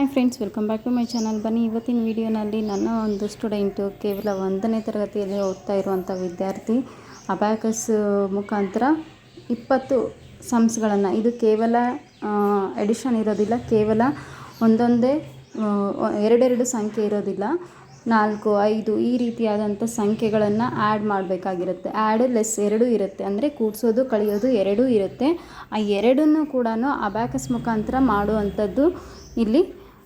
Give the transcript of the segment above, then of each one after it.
Hi friends, welcome back to my channel. ಬನ್ನಿ, ಇವತ್ತಿನ ವಿಡಿಯೋನಲ್ಲಿ ನನ್ನ ಒಂದು ಸ್ಟೂಡೆಂಟು ಕೇವಲ ಒಂದನೇ ತರಗತಿಯಲ್ಲಿ ಓದ್ತಾ ಇರುವಂಥ ವಿದ್ಯಾರ್ಥಿ ಅಬ್ಯಾಕಸ್ ಮುಖಾಂತರ ಇಪ್ಪತ್ತು ಸಮ್ಸ್ಗಳನ್ನು. ಇದು ಕೇವಲ ಎಡಿಷನ್ ಇರೋದಿಲ್ಲ. ಕೇವಲ ಒಂದೊಂದೇ ಎರಡೆರಡು ಸಂಖ್ಯೆ ಇರೋದಿಲ್ಲ. ನಾಲ್ಕು, ಐದು ಈ ರೀತಿಯಾದಂಥ ಸಂಖ್ಯೆಗಳನ್ನು ಆ್ಯಡ್ ಮಾಡಬೇಕಾಗಿರುತ್ತೆ. ಆ್ಯಡ್ ಲೆಸ್ ಎರಡೂ ಇರುತ್ತೆ. ಅಂದರೆ ಕೂಡಿಸೋದು, ಕಳೆಯೋದು ಎರಡೂ ಇರುತ್ತೆ. ಆ ಎರಡನ್ನೂ ಕೂಡ ಅಬ್ಯಾಕಸ್ ಮುಖಾಂತರ ಮಾಡುವಂಥದ್ದು ಇಲ್ಲಿ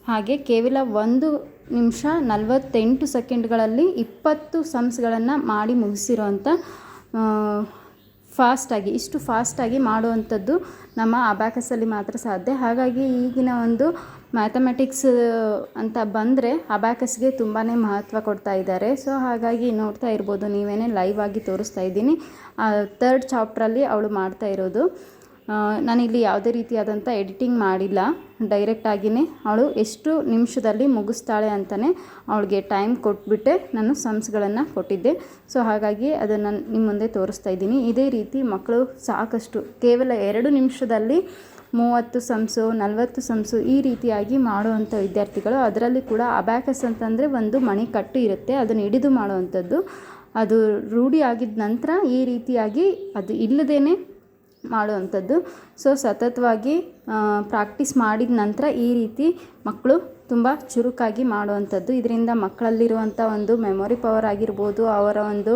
ಹಾಗೆ ಕೇವಲ ಒಂದು ನಿಮಿಷ ನಲವತ್ತೆಂಟು ಸೆಕೆಂಡ್ಗಳಲ್ಲಿ ಇಪ್ಪತ್ತು ಸಮ್ಸ್ಗಳನ್ನು ಮಾಡಿ ಮುಗಿಸಿರುವಂಥ ಫಾಸ್ಟಾಗಿ, ಇಷ್ಟು ಫಾಸ್ಟಾಗಿ ಮಾಡುವಂಥದ್ದು ನಮ್ಮ ಅಬ್ಯಾಕಸಲ್ಲಿ ಮಾತ್ರ ಸಾಧ್ಯ. ಹಾಗಾಗಿ ಈಗಿನ ಒಂದು ಮ್ಯಾಥಮೆಟಿಕ್ಸ್, ಅಂತ ಬಂದರೆ ಅಬ್ಯಾಕಸ್ಗೆ ತುಂಬಾ ಮಹತ್ವ ಕೊಡ್ತಾ ಇದ್ದಾರೆ. ಸೊ, ಹಾಗಾಗಿ ನೋಡ್ತಾ ಇರ್ಬೋದು, ನೀವೇನೇ ಲೈವ್ ಆಗಿ ತೋರಿಸ್ತಾ ಇದ್ದೀನಿ. ತರ್ಡ್ ಚಾಪ್ಟ್ರಲ್ಲಿ ಅವಳು ಮಾಡ್ತಾ ಇರೋದು. ನಾನಿಲ್ಲಿ ಯಾವುದೇ ರೀತಿಯಾದಂಥ ಎಡಿಟಿಂಗ್ ಮಾಡಿಲ್ಲ. ಡೈರೆಕ್ಟಾಗಿಯೇ ಅವಳು ಎಷ್ಟು ನಿಮಿಷದಲ್ಲಿ ಮುಗಿಸ್ತಾಳೆ ಅಂತಲೇ ಅವಳಿಗೆ ಟೈಮ್ ಕೊಟ್ಬಿಟ್ಟೆ. ನಾನು ಸಮ್ಸ್ಗಳನ್ನು ಕೊಟ್ಟಿದ್ದೆ. ಸೊ ಹಾಗಾಗಿ ಅದನ್ನು ನಿಮ್ಮ ಮುಂದೆ ತೋರಿಸ್ತಾ ಇದ್ದೀನಿ. ಇದೇ ರೀತಿ ಮಕ್ಕಳು ಸಾಕಷ್ಟು, ಕೇವಲ ಎರಡು ನಿಮಿಷದಲ್ಲಿ ಮೂವತ್ತು ಸಮ್ಸು ನಲವತ್ತು ಸಮ್ಸು ಈ ರೀತಿಯಾಗಿ ಮಾಡುವಂಥ ವಿದ್ಯಾರ್ಥಿಗಳು. ಅದರಲ್ಲಿ ಕೂಡ ಅಬ್ಯಾಕಸ್ ಅಂತಂದರೆ ಒಂದು ಮಣಿ ಕಟ್ಟು ಇರುತ್ತೆ. ಅದನ್ನು ಹಿಡಿದು ಮಾಡುವಂಥದ್ದು. ಅದು ರೂಢಿ ಆಗಿದ ನಂತರ ಈ ರೀತಿಯಾಗಿ ಅದು ಇಲ್ಲದೇ ಮಾಡುವಂಥದ್ದು. ಸೊ ಸತತವಾಗಿ ಪ್ರಾಕ್ಟೀಸ್ ಮಾಡಿದ ನಂತರ ಈ ರೀತಿ ಮಕ್ಕಳು ತುಂಬ ಚುರುಕಾಗಿ ಮಾಡುವಂಥದ್ದು. ಇದರಿಂದ ಮಕ್ಕಳಲ್ಲಿರುವಂಥ ಒಂದು ಮೆಮೊರಿ ಪವರ್ ಆಗಿರ್ಬೋದು, ಅವರ ಒಂದು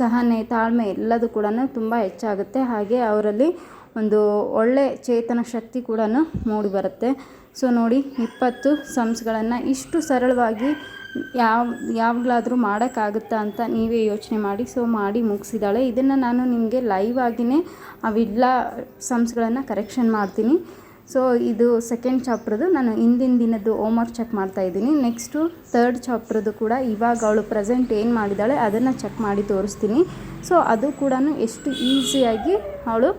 ಸಹನೆ, ತಾಳ್ಮೆ ಎಲ್ಲದೂ ಕೂಡ ತುಂಬ ಹೆಚ್ಚಾಗುತ್ತೆ. ಹಾಗೆ ಅವರಲ್ಲಿ ಒಂದು ಒಳ್ಳೆ ಚೇತನ ಶಕ್ತಿ ಕೂಡ ಮೂಡಿ ಬರುತ್ತೆ ಸೊ ನೋಡಿ, ಇಪ್ಪತ್ತು ಸಮ್ಸ್ಗಳನ್ನು ಇಷ್ಟು ಸರಳವಾಗಿ ಯಾವ, ಯಾವಾಗಲಾದರೂ ಮಾಡೋಕ್ಕಾಗುತ್ತಾ ಅಂತ ನೀವೇ ಯೋಚನೆ ಮಾಡಿ ಸೊ ಮಾಡಿ ಮುಗಿಸಿದಾಳೆ ಇದನ್ನು ನಾನು ನಿಮಗೆ ಲೈವ್ ಆಗಿಯೇ ವಿಡ್ಲ ಸಮ್ಸ್ಗಳನ್ನು ಕರೆಕ್ಷನ್ ಮಾಡ್ತೀನಿ. ಸೊ ಇದು ಸೆಕೆಂಡ್ ಚಾಪ್ಟ್ರದು ನಾನು ಹಿಂದಿನ ದಿನದ್ದು ಹೋಮ್ವರ್ಕ್ ಚೆಕ್ ಮಾಡ್ತಾ ಇದ್ದೀನಿ. ನೆಕ್ಸ್ಟು ಥರ್ಡ್ ಚಾಪ್ಟ್ರದ್ದು ಕೂಡ ಇವಾಗ ಅವಳು ಪ್ರೆಸೆಂಟ್ ಏನು ಮಾಡಿದ್ದಾಳೆ ಅದನ್ನು ಚೆಕ್ ಮಾಡಿ ತೋರಿಸ್ತೀನಿ. ಸೊ ಅದು ಕೂಡ ಎಷ್ಟು ಈಸಿಯಾಗಿ ಅವಳು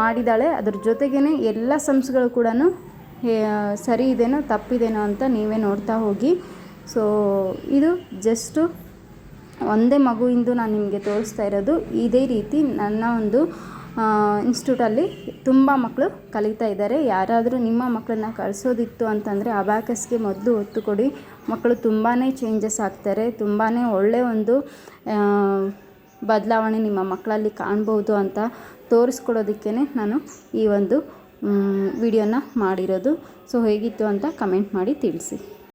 ಮಾಡಿದ್ದಾಳೆ. ಅದ್ರ ಜೊತೆಗೇ ಎಲ್ಲ ಸಮ್ಸ್ಗಳು ಕೂಡ ಸರಿ ಇದೇನೋ ತಪ್ಪಿದೇನೋ ಅಂತ ನೀವೇ ನೋಡ್ತಾ ಹೋಗಿ. ಸೊ ಇದು ಜಸ್ಟು ಒಂದೇ ಮಗುವಿಂದು ನಾನು ನಿಮಗೆ ತೋರಿಸ್ತಾ ಇರೋದು. ಇದೇ ರೀತಿ ನನ್ನ ಒಂದು ಇನ್ಸ್ಟಿಟ್ಯೂಟಲ್ಲಿ ತುಂಬ ಮಕ್ಕಳು ಕಲಿತಾ ಇದ್ದಾರೆ. ಯಾರಾದರೂ ನಿಮ್ಮ ಮಕ್ಕಳನ್ನ ಕಳಿಸೋದಿತ್ತು ಅಂತಂದರೆ ಅಬ್ಯಾಕಸ್ಗೆ ಮೊದಲು ಒತ್ತು ಕೊಡಿ ಮಕ್ಕಳು ತುಂಬಾ ಚೇಂಜಸ್ ಆಗ್ತಾರೆ. ತುಂಬಾ ಒಳ್ಳೆಯ ಒಂದು ಬದಲಾವಣೆ ನಿಮ್ಮ ಮಕ್ಕಳಲ್ಲಿ ಕಾಣ್ಬೋದು ಅಂತ ತೋರಿಸ್ಕೊಡೋದಕ್ಕೇ ನಾನು ಈ ಒಂದು ವಿಡಿಯೋನ ಮಾಡಿರೋದು. ಸೊ ಹೇಗಿತ್ತು ಅಂತ ಕಮೆಂಟ್ ಮಾಡಿ ತಿಳಿಸಿ.